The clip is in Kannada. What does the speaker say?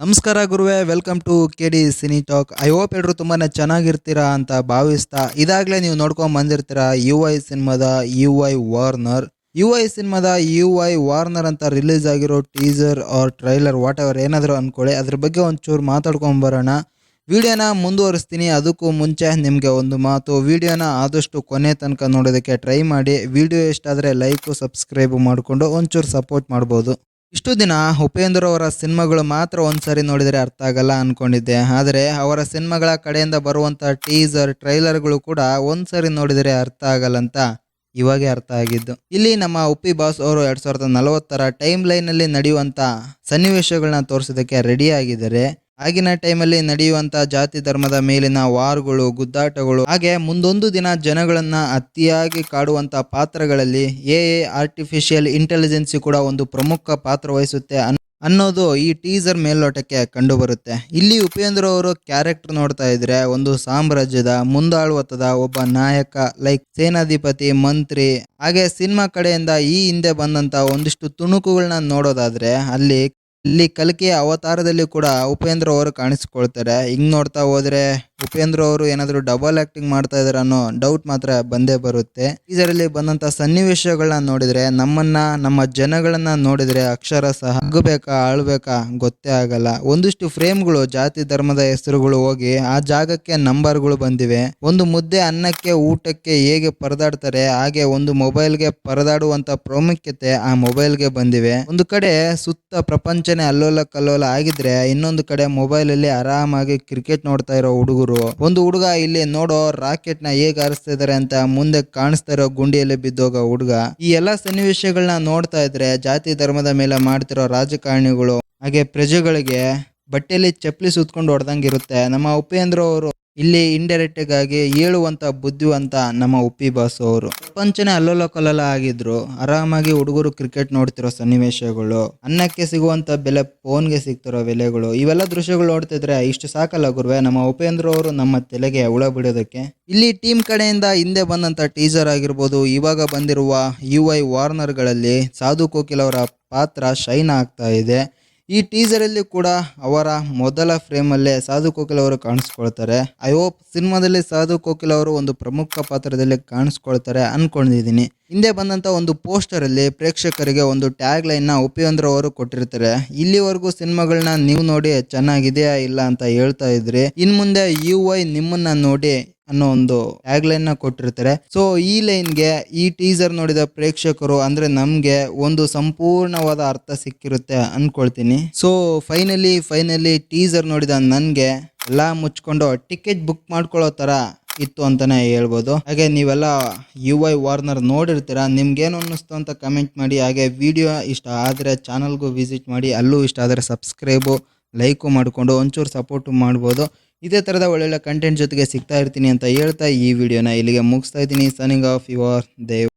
ನಮಸ್ಕಾರ ಗುರುವೆ welcome to K D cine talk I hope ಎಲ್ಲರೂ ತುಂಬಾ ಚೆನ್ನಾಗಿರ್ತೀರಾ ಅಂತ ಭಾವಿಸ್ತಾ ಇದಾಗಲೇ ನೀವು ನೋಡ್ಕೊಂಡು ಬಂದಿರ್ತೀರಾ ಯು ಐ ಸಿನಿಮಾದ U I warner U I ಸಿನಿಮಾದ ಯು ಐ ವಾರ್ನರ್ ಅಂತ ರಿಲೀಸ್ ಆಗಿರೋ teaser or trailer whatever ಏನಾದರೂ ಅಂದ್ಕೊಳ್ಳಿ ಅದ್ರ ಬಗ್ಗೆ ಒಂಚೂರು ಮಾತಾಡ್ಕೊಂಡು ಬರೋಣ. ವಿಡಿಯೋನ ಮುಂದುವರಿಸ್ತೀನಿ. ಅದಕ್ಕೂ ಮುಂಚೆ ನಿಮಗೆ ಒಂದು ಮಾತು. ವಿಡಿಯೋನ ಆದಷ್ಟು ಕೊನೆ ತನಕ ನೋಡೋದಕ್ಕೆ ಟ್ರೈ ಮಾಡಿ. ವಿಡಿಯೋ ಇಷ್ಟ ಆದರೆ ಲೈಕು ಸಬ್ಸ್ಕ್ರೈಬ್ ಮಾಡಿಕೊಂಡು ಒಂಚೂರು ಸಪೋರ್ಟ್ ಮಾಡ್ಬೋದು. ಇಷ್ಟು ದಿನ ಉಪೇಂದ್ರ ಅವರ ಸಿನಿಮಾಗಳು ಮಾತ್ರ ಒಂದ್ಸರಿ ನೋಡಿದರೆ ಅರ್ಥ ಆಗಲ್ಲ ಅನ್ಕೊಂಡಿದ್ದೆ. ಆದರೆ ಅವರ ಸಿನಿಮಾಗಳ ಕಡೆಯಿಂದ ಬರುವಂಥ ಟೀಸರ್, ಟ್ರೈಲರ್ಗಳು ಕೂಡ ಒಂದ್ಸರಿ ನೋಡಿದರೆ ಅರ್ಥ ಆಗಲ್ಲ ಅಂತ ಇವಾಗೆ ಅರ್ಥ ಆಗಿದ್ದು. ಇಲ್ಲಿ ನಮ್ಮ ಉಪ್ಪಿ ಬಾಸ್ ಅವರು ಎರಡ್ ಸಾವಿರದ ನಲವತ್ತರ ಟೈಮ್ ಲೈನ್ ಅಲ್ಲಿ ನಡೆಯುವಂತ ಸನ್ನಿವೇಶಗಳನ್ನ ತೋರಿಸೋದಕ್ಕೆ ರೆಡಿ ಆಗಿದ್ದಾರೆ. ಆಗಿನ ಟೈಮಲ್ಲಿ ನಡೆಯುವಂತ ಜಾತಿ ಧರ್ಮದ ಮೇಲಿನ ವಾರ್ಗಳು, ಗುದ್ದಾಟಗಳು, ಹಾಗೆ ಮುಂದೊಂದು ದಿನ ಜನಗಳನ್ನ ಅತಿಯಾಗಿ ಕಾಡುವಂತ ಪಾತ್ರಗಳಲ್ಲಿ ಎ ಆರ್ಟಿಫಿಷಿಯಲ್ ಇಂಟೆಲಿಜೆನ್ಸಿ ಕೂಡ ಒಂದು ಪ್ರಮುಖ ಪಾತ್ರ ವಹಿಸುತ್ತೆ ಅನ್- ಅನ್ನೋದು ಈ ಟೀಸರ್ ಮೇಲ್ನೋಟಕ್ಕೆ ಕಂಡು ಬರುತ್ತೆ ಇಲ್ಲಿ ಉಪೇಂದ್ರ ಅವರು ಕ್ಯಾರೆಕ್ಟರ್ ನೋಡ್ತಾ ಇದ್ರೆ ಒಂದು ಸಾಮ್ರಾಜ್ಯದ ಮುಂದಾಳುವತದ ಒಬ್ಬ ನಾಯಕ, ಲೈಕ್ ಸೇನಾಧಿಪತಿ, ಮಂತ್ರಿ, ಹಾಗೆ ಸಿನಿಮಾ ಕಡೆಯಿಂದ ಈ ಹಿಂದೆ ಬಂದಂತ ಒಂದಿಷ್ಟು ತುಣುಕುಗಳನ್ನ ನೋಡೋದಾದ್ರೆ ಅಲ್ಲಿ ಇಲ್ಲಿ ಕಲಿಕೆಯ ಅವತಾರದಲ್ಲಿ ಕೂಡ ಉಪೇಂದ್ರ ಅವರು ಕಾಣಿಸಿಕೊಳ್ತಾರೆ. ಹಿಂಗ್ ನೋಡ್ತಾ ಹೋದ್ರೆ ಉಪೇಂದ್ರ ಅವರು ಏನಾದ್ರು ಡಬಲ್ ಆಕ್ಟಿಂಗ್ ಮಾಡ್ತಾ ಇದಾರೆ ಅನ್ನೋ ಡೌಟ್ ಮಾತ್ರ ಬಂದೇ ಬರುತ್ತೆ. ಇದರಲ್ಲಿ ಬಂದಂತ ಸನ್ನಿವೇಶಗಳನ್ನ ನೋಡಿದ್ರೆ ನಮ್ಮನ್ನ, ನಮ್ಮ ಜನಗಳನ್ನ ನೋಡಿದ್ರೆ ಅಕ್ಷರ ಸಹ ಹಗ್ಗಬೇಕಾ ಆಳ್ಬೇಕಾ ಗೊತ್ತೇ ಆಗಲ್ಲ. ಒಂದಿಷ್ಟು ಫ್ರೇಮ್ಗಳು ಜಾತಿ, ಧರ್ಮದ ಹೆಸರುಗಳು ಹೋಗಿ ಆ ಜಾಗಕ್ಕೆ ನಂಬರ್ಗಳು ಬಂದಿವೆ. ಒಂದು ಮುದ್ದೆ ಅನ್ನಕ್ಕೆ, ಊಟಕ್ಕೆ ಹೇಗೆ ಪರದಾಡ್ತಾರೆ, ಹಾಗೆ ಒಂದು ಮೊಬೈಲ್ಗೆ ಪರದಾಡುವಂತ ಪ್ರಾಮುಖ್ಯತೆ ಆ ಮೊಬೈಲ್ಗೆ ಬಂದಿವೆ. ಒಂದು ಕಡೆ ಸುತ್ತ ಪ್ರಪಂಚನೇ ಅಲ್ಲೋಲ ಕಲ್ಲೋಲ ಆಗಿದ್ರೆ ಇನ್ನೊಂದು ಕಡೆ ಮೊಬೈಲ್ ಅಲ್ಲಿ ಆರಾಮಾಗಿ ಕ್ರಿಕೆಟ್ ನೋಡ್ತಾ ಇರೋ ಹುಡುಗರು. ಒಂದು ಹುಡುಗ ಇಲ್ಲಿ ನೋಡೋ ರಾಕೆಟ್ನ ಹೇಗ್ ಹಾರಿಸ್ತಾ ಇದಾರೆ ಅಂತ ಮುಂದೆ ಕಾಣಿಸ್ತಾ ಇರೋ ಗುಂಡಿಯಲ್ಲಿ ಬಿದ್ದೋಗ ಹುಡುಗ. ಈ ಎಲ್ಲಾ ಸನ್ನಿವೇಶಗಳನ್ನ ನೋಡ್ತಾ ಇದ್ರೆ ಜಾತಿ ಧರ್ಮದ ಮೇಲೆ ಮಾಡ್ತಿರೋ ರಾಜಕಾರಣಿಗಳು, ಹಾಗೆ ಪ್ರಜೆಗಳಿಗೆ ಬಟ್ಟೆಯಲ್ಲಿ ಚಪ್ಪಲಿ ಸುತ್ಕೊಂಡು ಹೊಡೆದಂಗೆ ಇರುತ್ತೆ. ನಮ್ಮ ಉಪೇಂದ್ರ ಅವರು ಇಲ್ಲಿ ಇಂಡೈರೆಕ್ಟ್ ಆಗಿ ಹೇಳುವಂತ ಬುದ್ಧಿವಂತ ನಮ್ಮ ಉಪ್ಪಿ ಬಾಸು ಅವರು. ಪ್ರಪಂಚನೇ ಅಲ್ಲೋಲ ಕಲ್ಲೋಲ ಆಗಿದ್ರು. ಆರಾಮಾಗಿ ಹುಡುಗರು ಕ್ರಿಕೆಟ್ ನೋಡ್ತಿರೋ ಸನ್ನಿವೇಶಗಳು, ಅನ್ನಕ್ಕೆ ಸಿಗುವಂತ ಬೆಲೆ ಫೋನ್ಗೆ ಸಿಗ್ತಿರೋ ಬೆಲೆಗಳು, ಇವೆಲ್ಲ ದೃಶ್ಯಗಳು ನೋಡ್ತಿದ್ರೆ ಇಷ್ಟು ಸಾಕಲ್ಲ ಗುರುವೆ. ನಮ್ಮ ಉಪೇಂದ್ರ ಅವರು ನಮ್ಮ ತಲೆಗೆ ಹುಳ ಬಿಡೋದಕ್ಕೆ. ಇಲ್ಲಿ ಟೀಮ್ ಕಡೆಯಿಂದ ಹಿಂದೆ ಬಂದಂತ ಟೀಸರ್ ಆಗಿರ್ಬೋದು, ಇವಾಗ ಬಂದಿರುವ ಯು ಐ ವಾರ್ನರ್ಗಳಲ್ಲಿ ಸಾಧು ಕೋಕಿಲ್ ಅವರ ಪಾತ್ರ ಶೈನ್ ಆಗ್ತಾ ಇದೆ. ಈ ಟೀಸರ್ ಅಲ್ಲಿ ಕೂಡ ಅವರ ಮೊದಲ ಫ್ರೇಮಲ್ಲೇ ಸಾಧು ಕೋಕಿಲ್ ಅವರು ಕಾಣಿಸ್ಕೊಳ್ತಾರೆ. ಐ ಹೋಪ್ ಸಿನಿಮಾದಲ್ಲಿ ಸಾಧು ಕೋಕಿಲ್ ಅವರು ಒಂದು ಪ್ರಮುಖ ಪಾತ್ರದಲ್ಲಿ ಕಾಣಿಸ್ಕೊಳ್ತಾರೆ ಅನ್ಕೊಂಡಿದ್ದೀನಿ ಹಿಂದೆ ಬಂದಂತ ಒಂದು ಪೋಸ್ಟರ್ ಅಲ್ಲಿ ಪ್ರೇಕ್ಷಕರಿಗೆ ಒಂದು ಟ್ಯಾಗ್ ಲೈನ್ನ ಉಪೇಂದ್ರ ಅವರು ಕೊಟ್ಟಿರ್ತಾರೆ. ಇಲ್ಲಿವರೆಗೂ ಸಿನಿಮಾಗಳನ್ನ ನೀವು ನೋಡಿ ಚೆನ್ನಾಗಿದೆಯಾ ಇಲ್ಲ ಅಂತ ಹೇಳ್ತಾ ಇದ್ರಿ. ಇನ್ ಮುಂದೆ ಯು ಐ ನಿಮ್ಮನ್ನ ನೋಡಿ ಅನ್ನೋ ಒಂದು ಟ್ಯಾಗ್ ಲೈನ್ನ ಕೊಟ್ಟಿರ್ತಾರೆ. ಸೊ ಈ ಲೈನ್ಗೆ ಈ ಟೀಸರ್ ನೋಡಿದ ಪ್ರೇಕ್ಷಕರು ಅಂದ್ರೆ ನಮ್ಗೆ ಒಂದು ಸಂಪೂರ್ಣವಾದ ಅರ್ಥ ಸಿಕ್ಕಿರುತ್ತೆ ಅನ್ಕೊಳ್ತೀನಿ. ಸೊ ಫೈನಲಿ ಫೈನಲಿ ಟೀಸರ್ ನೋಡಿದ ನನ್ಗೆ ಎಲ್ಲಾ ಮುಚ್ಕೊಂಡು ಟಿಕೆಟ್ ಬುಕ್ ಮಾಡ್ಕೊಳ್ಳೋ ತರ ಇತ್ತು ಅಂತಾನೆ ಹೇಳ್ಬೋದು. ಹಾಗೆ ನೀವೆಲ್ಲ ಯು ಐ ವಾರ್ನರ್ ನೋಡಿರ್ತೀರಾ, ನಿಮ್ಗೇನು ಅನ್ನಿಸ್ತು ಅಂತ ಕಮೆಂಟ್ ಮಾಡಿ. ಹಾಗೆ ವಿಡಿಯೋ ಇಷ್ಟ ಆದರೆ ಚಾನಲ್ಗೂ ವಿಸಿಟ್ ಮಾಡಿ. ಅಲ್ಲೂ ಇಷ್ಟ ಆದರೆ ಸಬ್ಸ್ಕ್ರೈಬು ಲೈಕು ಮಾಡಿಕೊಂಡು ಒಂಚೂರು ಸಪೋರ್ಟು ಮಾಡ್ಬೋದು. ಇದೇ ಥರದ ಒಳ್ಳೊಳ್ಳೆ ಕಂಟೆಂಟ್ ಜೊತೆಗೆ ಸಿಗ್ತಾ ಇರ್ತೀನಿ ಅಂತ ಹೇಳ್ತಾ ಈ ವಿಡಿಯೋನ ಇಲ್ಲಿಗೆ ಮುಗಿಸ್ತಾ ಇದ್ದೀನಿ. ಸನಿಂಗ್ ಆಫ್ ಯುವರ್ ದೇವ್